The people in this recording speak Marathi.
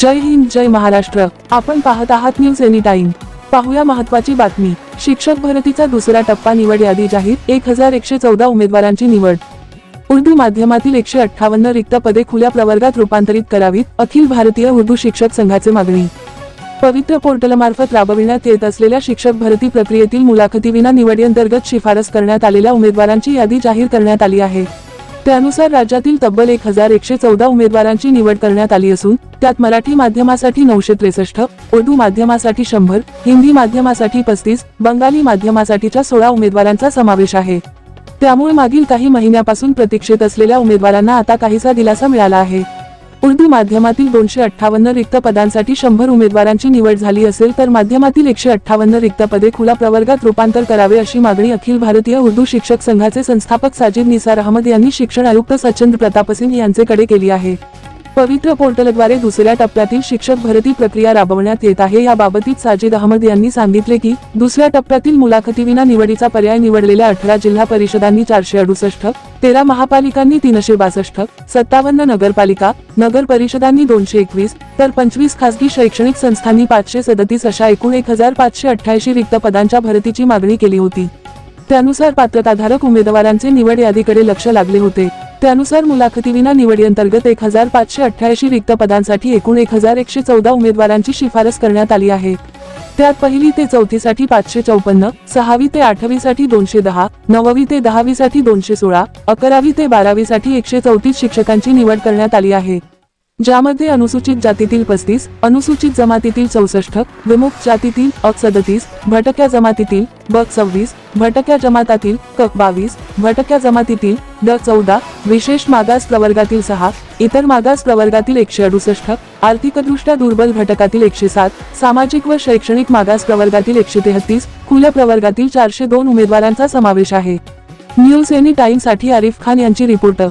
जय हिंद जय महाराष्ट्र. आपण पाहत आहात न्यूज एनी टाइम पाहूया महत्वाची बातमी. शिक्षक भरतीचा दुसरा टप्पा निवड यादी जाहीर. एक हजार एकशे चौदा उमेदवारांची निवड. उर्दू माध्यमातील एकशे अठ्ठावन्न रिक्त पदे खुल्या प्रवर्गात रूपांतरित करावीत अखिल भारतीय उर्दू शिक्षक संघाचे मागणी. पवित्र पोर्टलमार्फत राबविण्यात येत असलेल्या शिक्षक भरती प्रक्रियेतील मुलाखतीविना निवडीअंतर्गत शिफारस करण्यात आलेल्या उमेदवारांची यादी जाहीर करण्यात आली आहे. त्यानुसार राज्यातील तब्बल एक हजार एकशे चौदा उमेदवारांची निवड करण्यात आली असून त्यात मराठी माध्यमासाठी नऊशे त्रेसष्ट उर्दू माध्यमासाठी शंभर हिंदी माध्यमासाठी पस्तीस बंगाली माध्यमासाठीच्या सोळा उमेदवारांचा समावेश आहे. त्यामुळे मागील काही महिन्यापासून प्रतीक्षेत असलेल्या उमेदवारांना आता काहीसा दिलासा मिळाला आहे. उर्दू माध्यमातील दोनशे अठ्ठावन्न रिक्त पदांसाठी शंभर उमेदवारांची निवड झाली असेल तर माध्यमातील एकशे अठ्ठावन्न रिक्त पदे खुला प्रवर्गात रूपांतर करावे अशी मागणी अखिल भारतीय उर्दू शिक्षक संघाचे संस्थापक साजिद निसार अहमद यांनी शिक्षण आयुक्त सचंद्र प्रतापसिंग यांचेकडे केली आहे. पवित्र पोर्टलद्वारे दुसऱ्या टप्प्यातील शिक्षक भरती प्रक्रिया राबवण्यात येत आहे. याबाबतीत साजिद अहमद यांनी सांगितले की दुसऱ्या टप्प्यातील मुलाखतीविना निवडीचा पर्याय निवडलेल्या अठरा जिल्हा परिषदांनी चारशे अडुसष्ट तेरा महापालिकांनी तीनशे बासष्ट सत्तावन्न नगरपालिका नगर परिषदांनी दोनशे एकवीस तर पंचवीस खासगी शैक्षणिक संस्थांनी पाचशे सदतीस अशा एकूण एक हजार पाचशे अठ्ठ्याऐंशी रिक्त पदांच्या भरतीची मागणी केली होती. त्यानुसार पात्रताधारक उमेदवारांचे निवड यादीकडे लक्ष लागले होते. त्यानुसार मुलाखतीविना निवडीअंतर्गत एक हजार पाचशे अठ्ठ्याऐंशी रिक्त पदांसाठी एकूण एक हजार एकशे चौदा उमेदवारांची शिफारस करण्यात आली आहे. त्यात पहिली ते चौथीसाठी पाचशे चौपन्न सहावी ते आठवीसाठी दोनशे दहा नववी ते दहावीसाठी दोनशे सोळा अकरावी ते बारावीसाठी एकशे चौतीस शिक्षकांची निवड करण्यात आली आहे. ज्यामध्ये अनुसूचित जातीतील पस्तीस अनुसूचित जमातीतील चौसष्ट विमुक्त जातीतील अ सदतीस भटक्या जमातीतील ब सव्वीस भटक्या जमातातील क बावीस भटक्या जमातीतील ड चौदा विशेष मागास प्रवर्गातील सहा इतर मागास प्रवर्गातील एकशे अडुसष्ट आर्थिकदृष्ट्या दुर्बल घटकातील एकशे सात सामाजिक व शैक्षणिक मागास प्रवर्गातील एकशे तेहतीस खुल्या प्रवर्गातील चारशे दोन उमेदवारांचा समावेश आहे. न्यूज एनी टाइमसाठी आरिफ खान यांची रिपोर्ट.